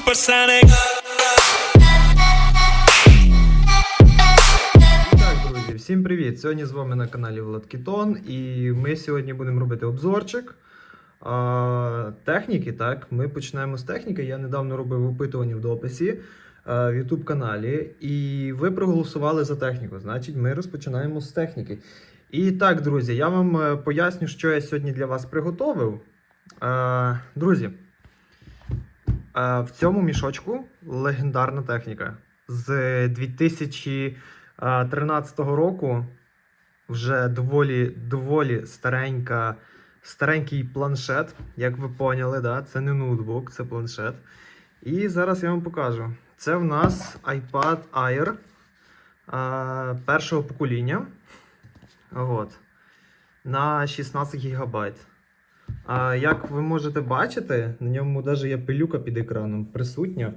supersonic. Так, друзі, всім привіт! Сьогодні з вами на каналі Влад Кітон, і ми сьогодні будемо робити обзорчик а, техніки. Так, ми починаємо з техніки. Я недавно робив опитування в дописі а, в YouTube каналі, і ви проголосували за техніку. Значить, ми розпочинаємо з техніки. І так, друзі, я вам е, поясню, що я сьогодні для вас приготовив. А, друзі, в цьому мішочку легендарна техніка з 2000 13 року вже доволі, доволі старенька, старенький планшет, як ви поняли, да? це не ноутбук, це планшет. І зараз я вам покажу. Це в нас iPad Air а, першого покоління. От. На 16 ГБ. А як ви можете бачити, на ньому навіть є пилюка під екраном присутня.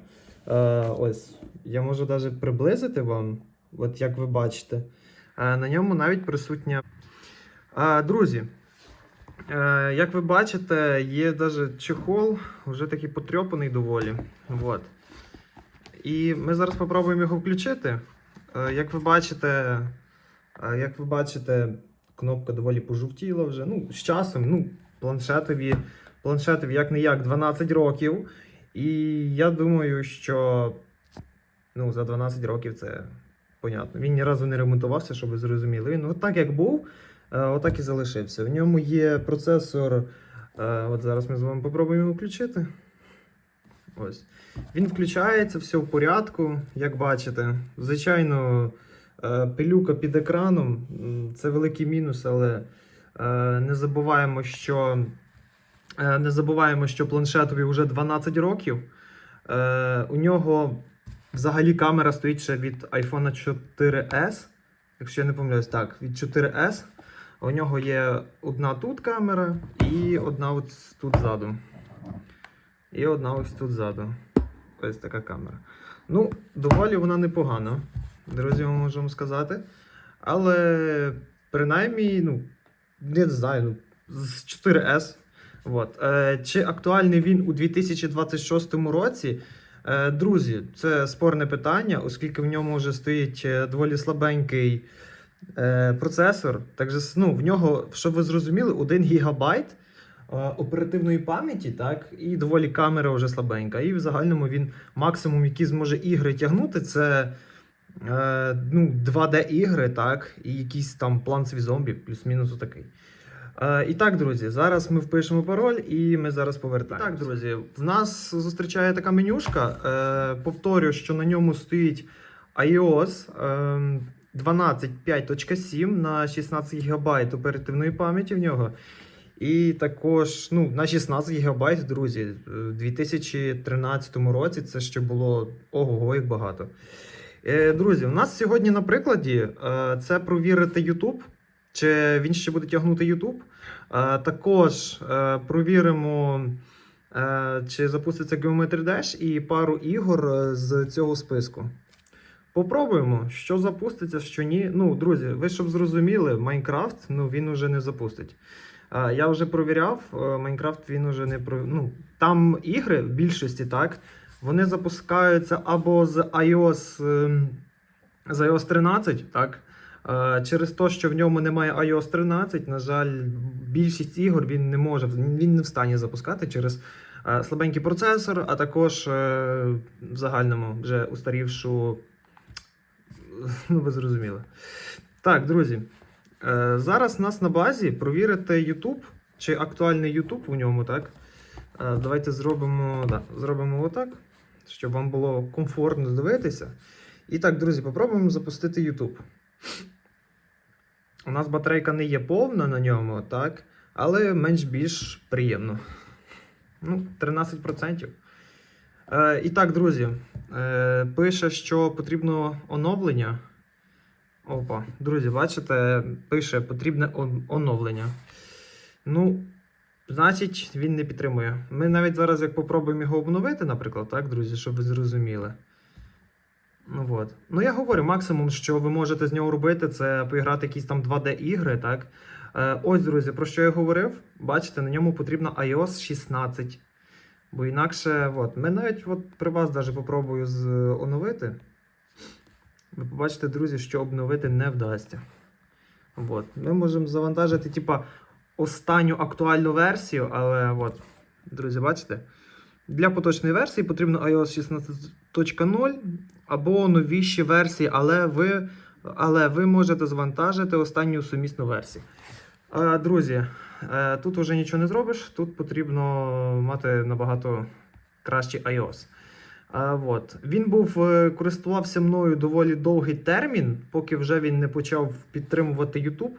Е, ось, я можу навіть приблизити вам, от як ви бачите. Е, на ньому навіть присутня. Друзі, е, як ви бачите, є навіть чехол, вже такий потрьопаний доволі. От. І ми зараз спробуємо його включити. Як ви бачите, як ви бачите, кнопка доволі пожовтіла вже. Ну, з часом, ну, планшетові, планшетові як не як 12 років. І я думаю, що ну, за 12 років це понятно. Він ні разу не ремонтувався, щоб ви зрозуміли. Він отак як був, е, отак і залишився. В ньому є процесор. е, От зараз ми з вами попробуємо його включити. Ось. Він включається, все в порядку, як бачите. Звичайно, е, пилюка під екраном це великий мінус, але не забуваємо, що. Е, Не забуваємо, що планшетові вже 12 років. Е, у нього взагалі камера стоїть ще від iPhone 4S. Якщо я не помиляюсь, так, від 4S. У нього є одна тут камера і одна ось тут ззаду. І одна ось тут ззаду. Ось така камера. Ну, доволі вона непогана, друзі, можу вам сказати. Але принаймні, ну, не знаю, ну, з 4S. От. Е, чи актуальний він у 2026 році? Е, друзі, це спорне питання, оскільки в ньому вже стоїть е, доволі слабенький процесор. Так же, ну, в нього, щоб ви зрозуміли, 1 гігабайт оперативної пам'яті, так, і доволі камера вже слабенька. І в загальному він максимум, який зможе ігри тягнути, це е, ну, 2D-ігри, так, і якийсь там план свій зомбі, плюс-мінус отакий. Е, і так, друзі, зараз ми впишемо пароль і ми зараз повертаємося. Так, друзі, в нас зустрічає така менюшка. Е, повторю, що на ньому стоїть iOS е, 12.5.7 на 16 ГБ оперативної пам'яті в нього. І також ну, на 16 ГБ, друзі, в 2013 році це ще було ого, як багато. Е, друзі, у нас сьогодні на прикладі е, це провірити YouTube. Чи він ще буде тягнути YouTube? Е, також провіримо, чи запуститься Geometry Dash і пару ігор з цього списку. Попробуємо, що запуститься, що ні. Ну, друзі, ви щоб зрозуміли, Майнкрафт ну, він уже не запустить. Я вже провіряв, Майнкрафт він уже не про. Ну, там ігри в більшості, так, вони запускаються або з iOS, ем, з iOS 13, так. Е, Через те, що в ньому немає iOS 13, на жаль, більшість ігор він не може, він не в стані запускати через е, слабенький процесор, а також е, в загальному вже устарівшу. Ну, ви зрозуміли. Так, друзі. Зараз нас на базі провірити YouTube, чи актуальний YouTube у ньому, так? Давайте зробимо, да, зробимо отак, щоб вам було комфортно дивитися. І так, друзі, попробуємо запустити YouTube. У нас батарейка не є повна на ньому, так? Але менш-більш приємно. Ну, 13%. Е, і так, друзі, е, пише, що потрібно оновлення. Опа, друзі, бачите, пише потрібне оновлення. Ну, значить, він не підтримує. Ми навіть зараз як попробуємо його обновити, наприклад, так, друзі, щоб ви зрозуміли. Ну от. Ну я говорю, максимум, що ви можете з нього робити, це поіграти якісь там 2D-ігри, так? Е, ось, друзі, про що я говорив. Бачите, на ньому потрібно iOS 16. Бо інакше, от, ми навіть от, при вас даже попробую з, оновити. Ви побачите, друзі, що обновити не вдасться. От. Ми можемо завантажити, типа, останню актуальну версію, але от, друзі, бачите? Для поточної версії потрібно iOS 16.0 або новіші версії, але ви, але ви можете завантажити останню сумісну версію. Друзі, е, тут вже нічого не зробиш, тут потрібно мати набагато кращий iOS. От. Він був е, користувався мною доволі довгий термін, поки вже він не почав підтримувати YouTube.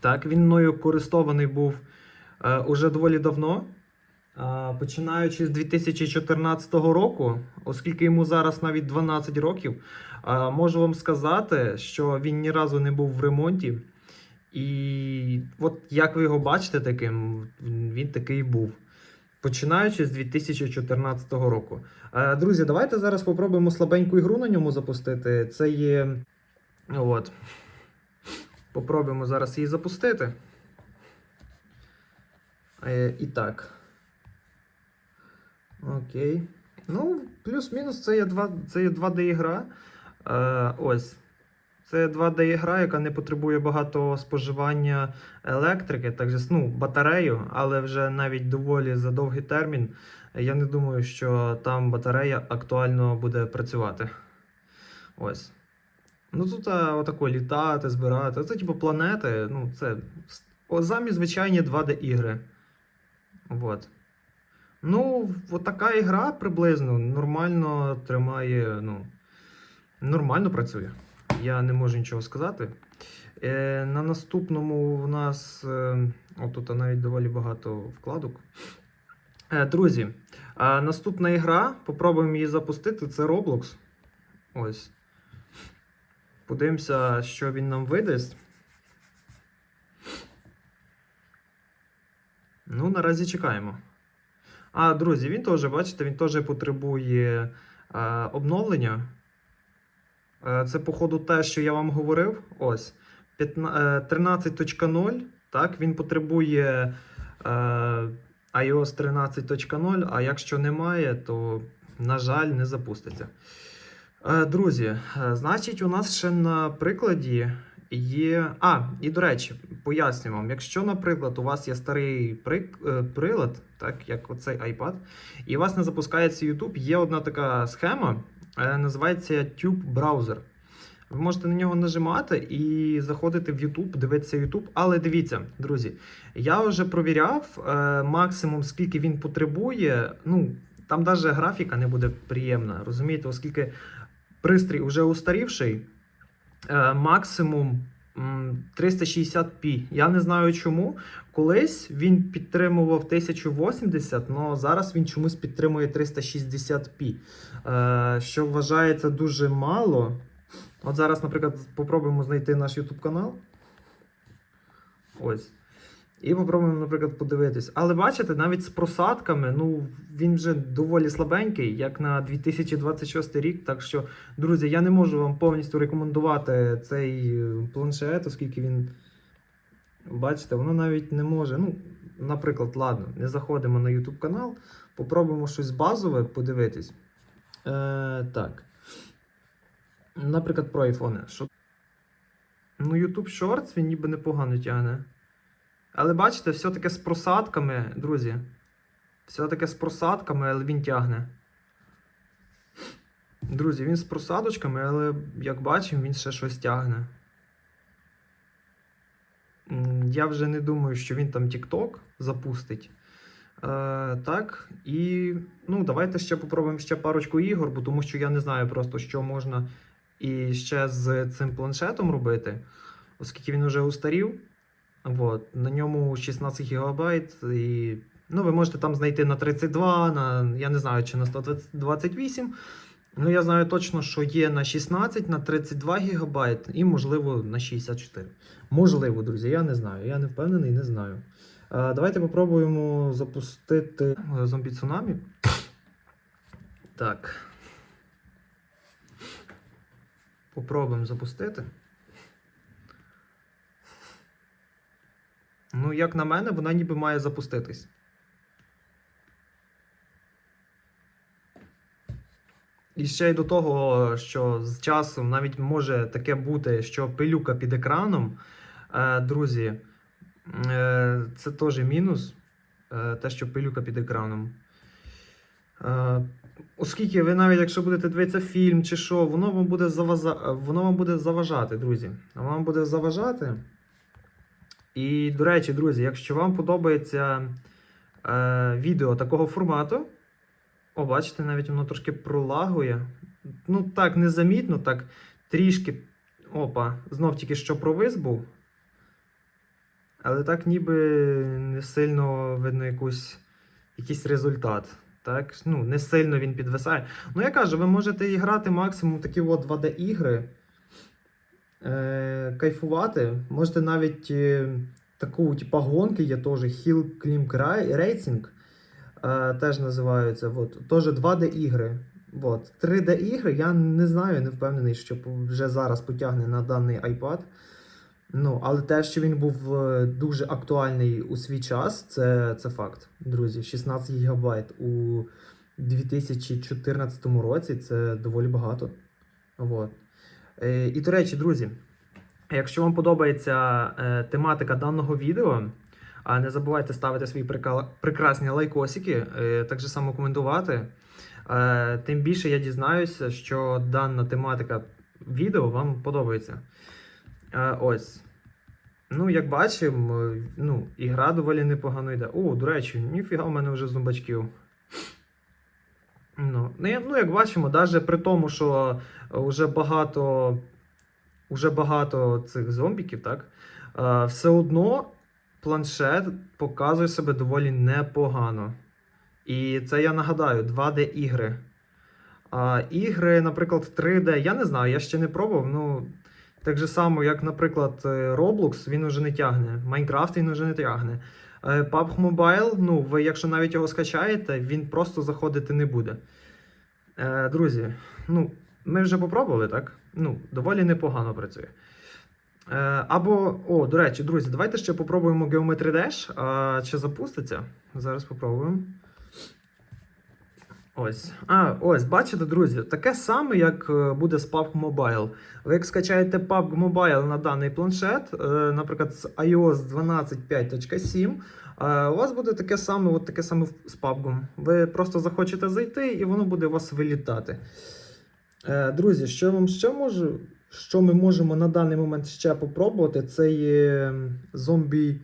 Так, він мною користований був е, уже доволі давно. А, починаючи з 2014 року, оскільки йому зараз навіть 12 років, а, можу вам сказати, що він ні разу не був в ремонті. І от як ви його бачите таким, він такий був. Починаючи з 2014 року. Е, Друзі, давайте зараз попробуємо слабеньку ігру на ньому запустити. Це є. От. Попробуємо зараз її запустити. Е, І так. Окей. Ну, плюс-мінус це є 2, це є 2D-ігра. Е, ось. Це 2D-ігра, яка не потребує багато споживання електрики, так же, ну, батарею, але вже навіть доволі за довгий термін. Я не думаю, що там батарея актуально буде працювати. Ось. Ну тут а, отако літати, збирати. Це типу планети. Ну, це о, замість звичайні 2D-ігри. Вот. Ну, от така ігра приблизно нормально тримає, ну, нормально працює. Я не можу нічого сказати. Е, на наступному у нас е, отут навіть доволі багато вкладок. Е, друзі, а наступна ігра, попробуємо її запустити. Це Roblox. Ось. Подивимося, що він нам видасть. Ну, наразі чекаємо. А, друзі, він теж, бачите, він теж потребує е, обновлення. Е, Це, походу, те, що я вам говорив. Ось. е, 13.0. Так, він потребує е, iOS 13.0, а якщо немає, то, на жаль, не запуститься. Е, Друзі, е, значить, у нас ще на прикладі є. А, і до речі, поясню вам, якщо, наприклад, у вас є старий прик... е, прилад, так як оцей iPad, і у вас не запускається YouTube, є одна така схема, називається Tube Browser. Ви можете на нього нажимати і заходити в YouTube, дивитися YouTube. Але дивіться, друзі, я вже провіряв е, максимум, скільки він потребує. Ну, там навіть графіка не буде приємна, розумієте, оскільки пристрій вже устарівший, е, максимум 360p. Я не знаю чому. Колись він підтримував 1080, але зараз він чомусь підтримує 360p, е, що вважається дуже мало. От зараз, наприклад, попробуємо знайти наш YouTube канал. Ось. І попробуємо, наприклад, подивитись. Але бачите, навіть з просадками, ну, він вже доволі слабенький, як на 2026 рік. Так що, друзі, я не можу вам повністю рекомендувати цей е, планшет, оскільки він. Бачите, воно навіть не може. Ну, наприклад, ладно, не заходимо на YouTube канал, попробуємо щось базове подивитись. Е, так. Наприклад, про айфони. Що... Ну, YouTube Shorts він ніби непогано тягне. Але бачите, все-таки з просадками, друзі. Все-таки з просадками, але він тягне. Друзі, він з просадочками, але як бачимо, він ще щось тягне. Я вже не думаю, що він там TikTok запустить. Е, так, і ну, давайте ще попробуємо ще парочку ігор, бо тому що я не знаю просто, що можна і ще з цим планшетом робити, оскільки він вже устарів. Вот. На ньому 16 ГБ, і ну, ви можете там знайти на 32, на, я не знаю, чи на 128. Ну, я знаю точно, що є на 16, на 32 ГБ і, можливо, на 64. Можливо, друзі, я не знаю. Я не впевнений, не знаю. Е, давайте попробуємо запустити зомбі цунамі. Так. Попробуємо запустити. Ну, як на мене, вона ніби має запуститись. І ще й до того, що з часом навіть може таке бути, що пилюка під екраном. Е, друзі, е, це теж мінус. Е, те, що пилюка під екраном. Оскільки ви навіть якщо будете дивитися фільм чи що, воно вам буде заважати, друзі. Воно вам буде заважати. І, до речі, друзі, якщо вам подобається е, відео такого формату, о, бачите, навіть воно трошки пролагує. Ну, так, незамітно, так трішки. Опа, знов тільки що провис був. Але так ніби не сильно видно якусь, якийсь результат. Так? Ну, не сильно він підвисає. Ну, я кажу, ви можете і грати максимум такі от 2D-ігри, е, кайфувати. Можете навіть е, таку, типа, гонки є теж Hill Climb Racing. Е, теж називаються. От, теж 2D-ігри. От. 3D-ігри, я не знаю, не впевнений, що вже зараз потягне на даний iPad. Ну, але те, що він був е, дуже актуальний у свій час, це, це факт, друзі. 16 ГБ у 2014 році це доволі багато. От. Е, і до речі, друзі, якщо вам подобається е, тематика даного відео, не забувайте ставити свої прекрасні лайкосики, е, так же само коментувати. Тим більше я дізнаюся, що дана тематика відео вам подобається. Ось. Ну, як бачимо, ну, ігра доволі непогано йде. О, до речі, ніфіга в мене вже зомбачків. Ну, ну, ну, як бачимо, навіть при тому, що вже багато, вже багато цих зомбіків, так? е, все одно планшет показує себе доволі непогано. І це я нагадаю, 2D-ігри. А, ігри, наприклад, 3D, я не знаю, я ще не пробував. Ну, так же само, як, наприклад, е, Roblox, він уже не тягне. Minecraft він уже не тягне. Е, PUBG Mobile, ну, ви, якщо навіть його скачаєте, він просто заходити не буде. Е, друзі, ну, ми вже попробували, так? Ну, доволі непогано працює. Е, або, о, до речі, друзі, давайте ще попробуємо Geometry Dash. А, чи запуститься? Зараз попробуємо. Ось. А, ось, бачите, друзі, таке саме, як е, буде з PUBG Mobile. Ви як скачаєте PUBG Mobile на даний планшет, е, наприклад, з iOS 12.5.7, е, у вас буде таке саме, от таке саме з PUBG. Ви просто захочете зайти, і воно буде у вас вилітати. Е, Друзі, що вам ще можу? Що ми можемо на даний момент ще попробувати, це є Zombie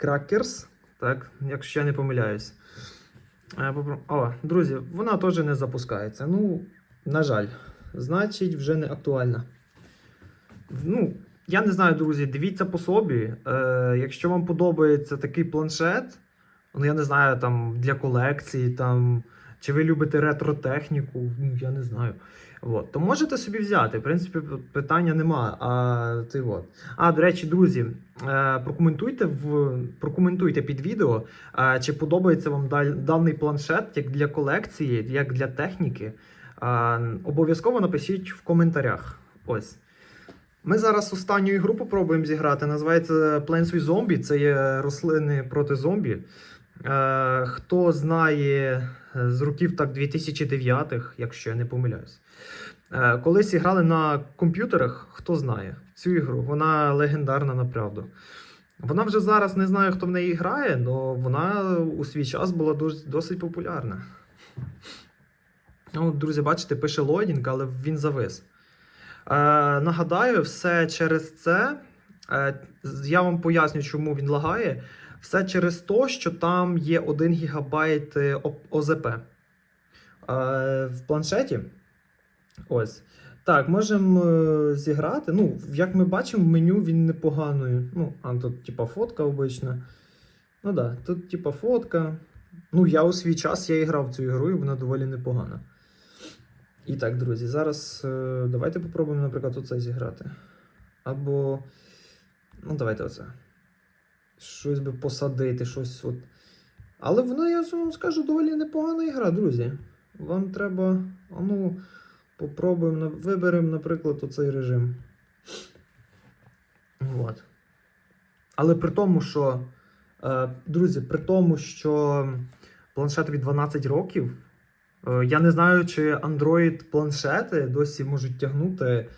Crackers, так, якщо я не помиляюсь. Е, О, друзі, вона теж не запускається. Ну, на жаль, значить, вже не актуальна. Ну, я не знаю, друзі, дивіться по собі. Е, якщо вам подобається такий планшет, ну я не знаю, там для колекції, там, чи ви любите ретро-техніку, ну я не знаю. От, то можете собі взяти. В принципі, питання нема. А, ти от. а до речі, друзі, е, прокоментуйте в прокоментуйте під відео, е, чи подобається вам даний планшет як для колекції, як для техніки. Е, обов'язково напишіть в коментарях. Ось. Ми зараз останню ігру попробуємо зіграти. Називається Plants with Zombie. Це є рослини проти зомбі. Хто знає з років так 2009-х, якщо я не помиляюсь. Е, колись грали на комп'ютерах, хто знає цю ігру. Вона легендарна направду. Вона вже зараз не знаю, хто в неї грає, але вона у свій час була досить популярна. Ну, друзі, бачите, пише лодінг, але він завис. Е, нагадаю, все через це. Е, я вам поясню, чому він лагає. Все через те, що там є 1 ГБ е, ОЗП. Е, в планшеті. Ось. Так, можемо е, зіграти. Ну, як ми бачимо, меню він непоганий. Ну, а тут, типа, фотка обична. Ну так, да, тут, типа, фотка. Ну, я у свій час я і грав цю ігру, і вона доволі непогана. І так, друзі, зараз давайте попробуємо, наприклад, оце зіграти. Або. Ну, давайте оце. Щось би посадити, щось от. Але вона, я вам скажу, доволі непогана ігра, друзі. Вам треба. А ну, попробуємо, виберемо, наприклад, оцей режим. От. Але при тому, що. Е, друзі, при тому, що планшетові 12 років, Е, Я не знаю, чи Android планшети досі можуть тягнути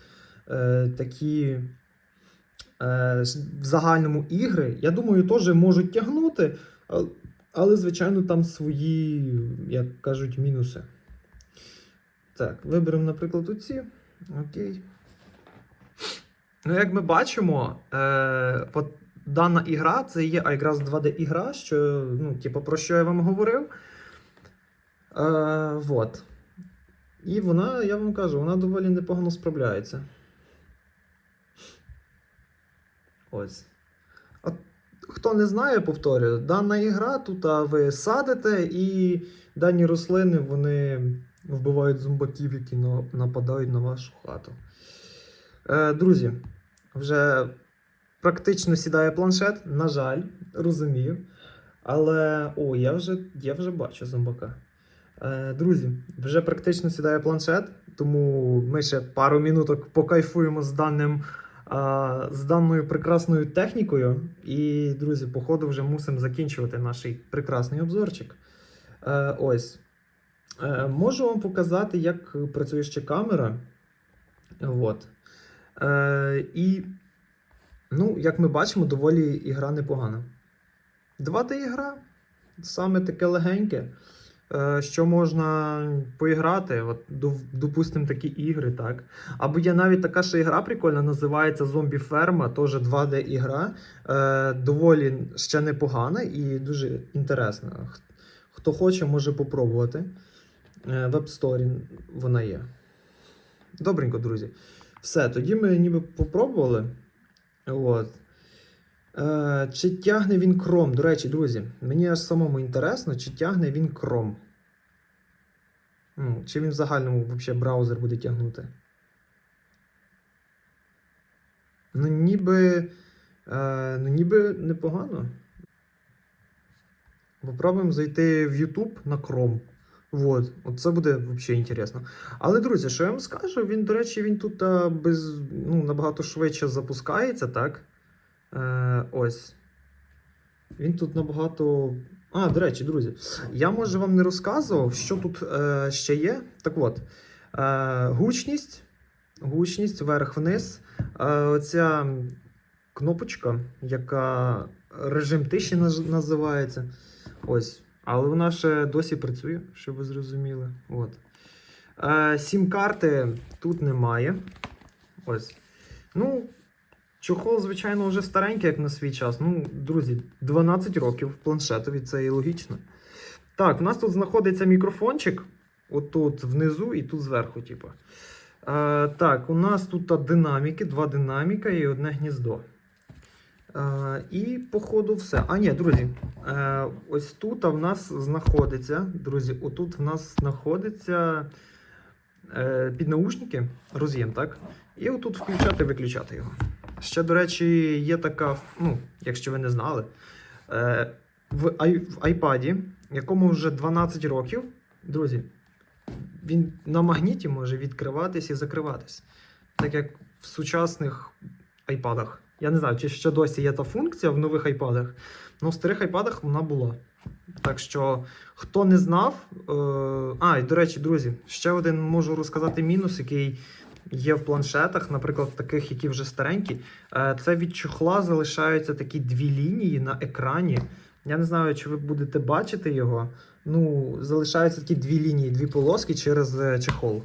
е, такі в загальному ігри. Я думаю, теж можуть тягнути, але, звичайно, там свої, як кажуть, мінуси. Так, виберемо, наприклад, оці. Окей. Ну, як ми бачимо, е, от дана ігра це є якраз 2D ігра, що, ну, типу, про що я вам говорив. Е, вот. І вона, я вам кажу, вона доволі непогано справляється. Ось. От, хто не знає, повторюю, дана ігра, тут ви садите, і дані рослини вони вбивають зомбаків, які нападають на вашу хату. Е, друзі, вже практично сідає планшет, на жаль, розумію. Але. О, я вже, я вже бачу зомбака. Е, друзі, вже практично сідає планшет, тому ми ще пару минуток покайфуємо з даним. З даною прекрасною технікою. І, друзі, походу, вже мусимо закінчувати наш прекрасний обзорчик. Е, ось. Е, можу вам показати, як працює ще камера. От. Е, і, ну, як ми бачимо, доволі ігра непогана. 2D ігра, саме таке легеньке, що можна поіграти. От, допустимо, такі ігри, так. Або є навіть така ще ігра прикольна, називається Зомбі Ферма, теж 2D ігра. Е, доволі ще непогана і дуже інтересна. Хто хоче, може попробувати. Е, В App Store вона є. Добренько, друзі. Все, тоді ми ніби попробували. От. Е, чи тягне він кром? До речі, друзі, мені аж самому інтересно, чи тягне він кром. Чи він в загальному взагалі браузер буде тягнути? Ну, ніби. Е, ну, ніби непогано. Попробуємо зайти в YouTube на Chrome. Вот. От це буде взагалі інтересно. Але, друзі, що я вам скажу, він, до речі, він тут а, без, ну, набагато швидше запускається, так? Е, ось. Він тут набагато. А, до речі, друзі, я може вам не розказував, що тут е, ще є. Так от, е, гучність, гучність вверх-вниз. Е, оця кнопочка, яка режим тиші називається. Ось. Але вона ще досі працює, щоб ви зрозуміли. От. Е, Сім-карти тут немає. Ось. Ну, чохол, звичайно, вже старенький, як на свій час. Ну, друзі, 12 років планшетові, це і логічно. Так, у нас тут знаходиться мікрофончик. Отут внизу і тут зверху, типу. Е, так, у нас тут динаміки, два динаміка і одне гніздо. Е, і, походу, все. А, ні, друзі, е, ось тут в нас знаходиться, друзі, отут в нас знаходиться е, піднаушники, роз'єм, так? І отут включати-виключати його. Ще, до речі, є така, ну, якщо ви не знали, е, в, iPad, якому вже 12 років, друзі, він на магніті може відкриватись і закриватись. Так як в сучасних айпадах. Я не знаю, чи ще досі є та функція в нових айпадах, але в старих айпадах вона була. Так що, хто не знав. Е... А, і до речі, друзі, ще один можу розказати мінус, який є в планшетах, наприклад, таких, які вже старенькі. Е, Це від чохла залишаються такі дві лінії на екрані. Я не знаю, чи ви будете бачити його. Ну, залишаються такі дві лінії, дві полоски через е, чехол.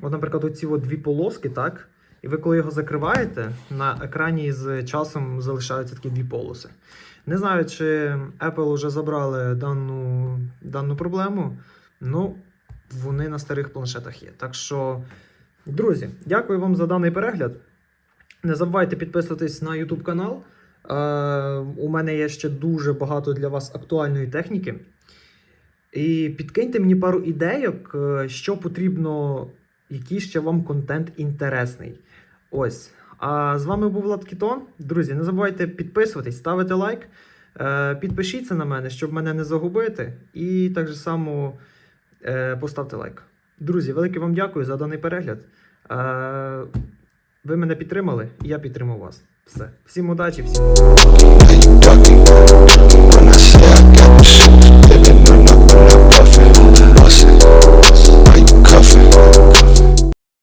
От, наприклад, оці от дві полоски, так? І ви, коли його закриваєте, на екрані з часом залишаються такі дві полоси. Не знаю, чи Apple вже забрали дану, дану проблему. Ну, вони на старих планшетах є. Так що, друзі, дякую вам за даний перегляд. Не забувайте підписуватись на YouTube канал. Е, у мене є ще дуже багато для вас актуальної техніки. І підкиньте мені пару ідейок, е, що потрібно, який ще вам контент інтересний. Ось. А з вами був Влад Кітон. Друзі, не забувайте підписуватись, ставити лайк. Е, Підпишіться на мене, щоб мене не загубити. І так же само е, поставте лайк. Друзі, велике вам дякую за даний перегляд. Е, Ви мене підтримали, і я підтримав вас. Все. Всім удачі, всім.